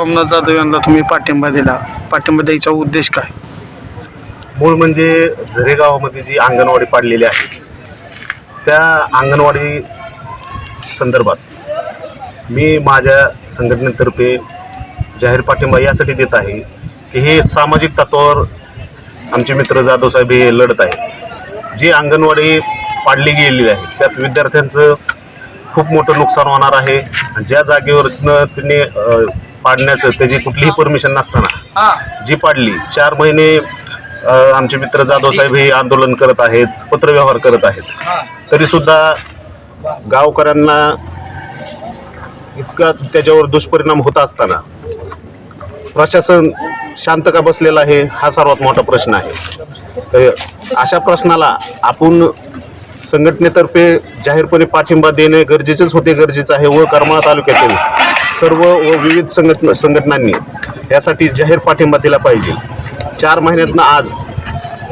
सोमनाथ जाधव यांना तुम्ही पाठिंबा दिला. पाठिंबा द्यायचा उद्देश काय? मूळ म्हणजे झरे गावामध्ये जी अंगणवाडी पाडलेली आहे त्या अंगणवाडी संदर्भात मी माझ्या संघटनेतर्फे जाहीर पाठिंबा यासाठी देत आहे की हे सामाजिक तत्वावर आमचे मित्र जाधव साहेब हे लढत आहे जी अंगणवाडी पाडली गेलेली आहे त्यात विद्यार्थ्यांचं खूप मोठं नुकसान होणार आहे. ज्या जागेवरनं त्यांनी पाडण्याचं त्याची कुठलीही परमिशन नसताना. जी पाडली चार महिने आमचे मित्र जाधव साहेब हे आंदोलन करत आहेत पत्रव्यवहार करत आहेत. तरी सुद्धा गावकऱ्यांना इतका त्याच्यावर दुष्परिणाम होत असताना प्रशासन शांत का बसलेलं आहे हा सर्वात मोठा प्रश्न आहे. तर अशा प्रश्नाला आपण संघटनेतर्फे जाहीरपणे पाठिंबा देणे गरजेचेच होते गरजेचं आहे. व करमाळा तालुक्यातील सर्व व विविध संघटना संघटनांनी यासाठी जाहीर पाठिंबा दिला पाहिजे. चार महिन्यातनं आज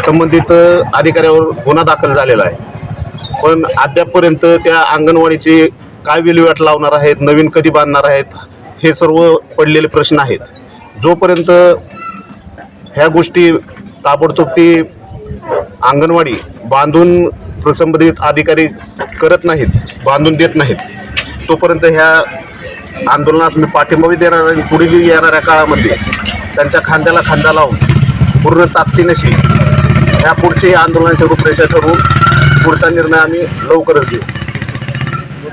संबंधित अधिकाऱ्यावर गुन्हा दाखल झालेला आहे. पण अद्यापपर्यंत त्या अंगणवाडीचे काय विल्हेवाट लावणार आहेत नवीन कधी बांधणार आहेत हे सर्व पडलेले प्रश्न आहेत. जोपर्यंत ह्या गोष्टी ताबडतोब ती अंगणवाडी बांधून संबंधित अधिकारी करत नाहीत बांधून देत नाहीत तोपर्यंत ह्या आंदोलनास मी पाठिंबाही देणार आणि पुढील येणाऱ्या काळामध्ये त्यांच्या खांद्याला खांदा लावून पूर्ण ताकदीनशी ह्या पुढची आंदोलनाची रूपरेषा ठरवून पुढचा निर्णय आम्ही लवकरच घेऊ.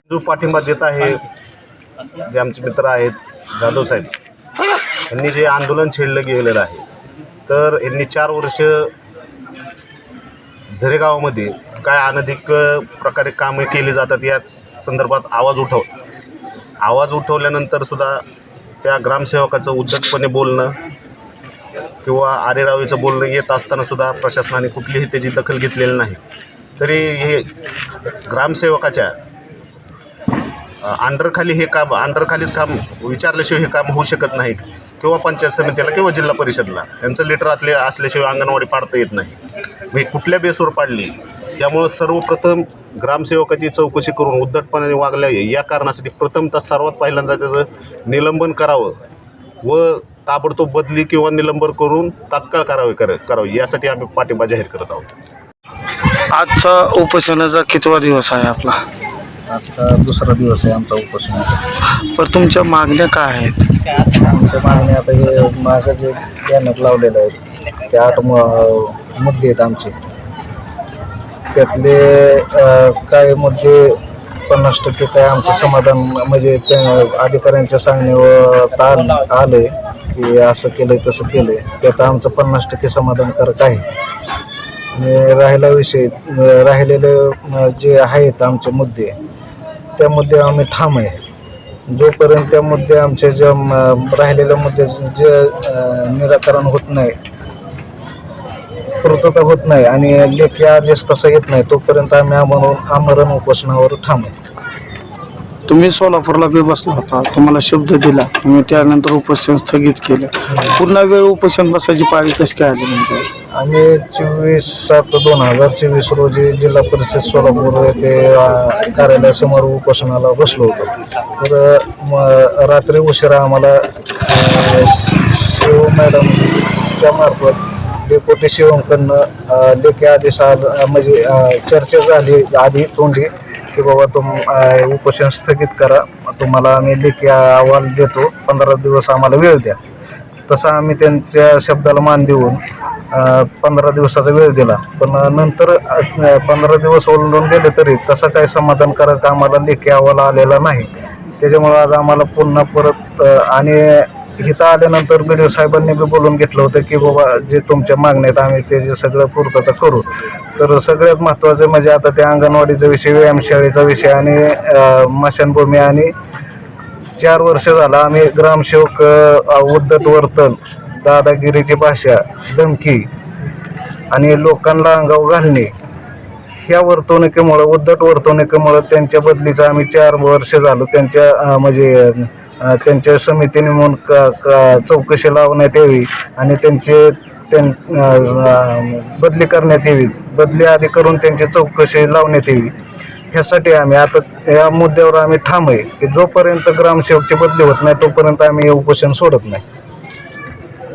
जो पाठिंबा देत आहे जे आमचे मित्र आहेत जाधव साहेब यांनी जे आंदोलन छेडलं गेलेलं आहे तर यांनी चार वर्ष झरेगावामध्ये काय अनधिक प्रकारे कामे केली जातात याच संदर्भात आवाज उठव आवाज उठवल्यानंतर सुद्धा त्या ग्रामसेवकाचं उद्धटपणे बोलणं किंवा आरेरावीचं बोलणं येत असताना सुद्धा प्रशासनाने कुठलीही त्याची दखल घेतलेली नाही. तरी हे ग्रामसेवकाच्या अंडरखाली हे काम अंडरखालीच काम विचारल्याशिवाय हे काम होऊ शकत नाही किंवा पंचायत समितीला किंवा जिल्हा परिषदला. यांचं लेटर असले असल्याशिवाय अंगणवाडी पाडता येत नाही. मी कुठल्या बेसवर पाडली? त्यामुळं सर्वप्रथम ग्रामसेवकाची चौकशी करून उद्धटपणाने वागल्या. या कारणासाठी प्रथमतः सर्वात पहिल्यांदा त्याचं निलंबन करावं व ताबडतोब बदली किंवा निलंबन करून तात्काळ करावे कर करावे. यासाठी आम्ही पाठिंबा जाहीर करत आहोत. आजचा उपोषणाचा कितवा दिवस आहे आपला? आजचा दुसरा दिवस आहे आमचा उपोषणाचा. पण तुमच्या मागण्या काय आहेत? आमच्या मागण्या आता हे मागं जे बॅनर लावलेलं आहे ते आठ मुद्दे आहेत आमचे. त्यातले काय मुद्दे पन्नास टक्के काय आमचं समाधान म्हणजे त्या अधिकाऱ्यांच्या सांगण्यावर आलं आलंय की असं केलंय तसं केलंय. त्यात आमचं पन्नास टक्के समाधानकारक आहे. आणि राहिला विषय राहिलेले जे आहेत आमचे मुद्दे त्या मुद्दे आम्ही ठाम आहे. जोपर्यंत त्या मुद्दे आमचे ज्या राहिलेल्या मुद्दे जे निराकरण होत नाही पूर्तता होत नाही आणि लेखी आदेश तसा येत नाही तोपर्यंत आम्ही आमरण आमरण उपोषणावर ठाम आहे तुम्ही सोलापूरला बी बसला होता तुम्हाला शब्द दिला तुम्ही त्यानंतर उपोषण स्थगित केलं. पुन्हा वेळ उपोषण बसायची पाळी कशी काय आली म्हणजे? आम्ही चोवीस सात दोन हजार चोवीस रोजी जिल्हा परिषद सोलापूर येथे अ, कार्यालयासमोर उपोषणाला बसलो होतो. तर म, रात्री उशिरा आम्हाला अ, शिव मॅडमच्या मार्फत डेप्युटी शिवमकडनं लेखी आदेश म्हणजे चर्चा झाली आधी तोंडी की बाबा तुम उपोषण स्थगित करा. तुम्हाला आम्ही लेखी अहवाल देतो. पंधरा दिवस आम्हाला वेळ द्या. तसा आम्ही त्यांच्या शब्दाला मान देऊन पंधरा दिवसाचा वेळ दिला. पण नंतर पंधरा दिवस ओलांडून गेले तरी तसं काही समाधानकारक आम्हाला लेखी अहवाल आलेला नाही. त्याच्यामुळं आज आम्हाला पुन्हा परत आणि इथं आल्यानंतर बी साहेबांनी बी बोलून घेतलं होतं की बाबा जे तुमच्या मागण्यात आम्ही ते जे सगळं पूर्तता करू. तर सगळ्यात महत्त्वाचं म्हणजे आता त्या अंगणवाडीचा विषय व्यायामशाळेचा विषय आणि मशानभूमी आणि चार वर्ष झालं आम्ही ग्रामसेवक उद्धट वर्तन दादागिरीची भाषा धमकी आणि लोकांना अंगाव घालणे. ह्या वर्तवणुकीमुळं उद्धट वर्तवणुकीमुळं त्यांच्या बदलीचं आम्ही चार वर्ष झालो त्यांच्या म्हणजे त्यांच्या समितीने म्हणून क चौकशी लावण्यात यावी आणि त्यांचे त्यां बदली करण्यात यावी. बदली आधी करून त्यांची चौकशी लावण्यात यावी. ह्यासाठी आम्ही आता या मुद्द्यावर आम्ही ठाम आहे की जोपर्यंत ग्रामसेवकची बदली होत नाही तोपर्यंत आम्ही हे उपोषण सोडत नाही.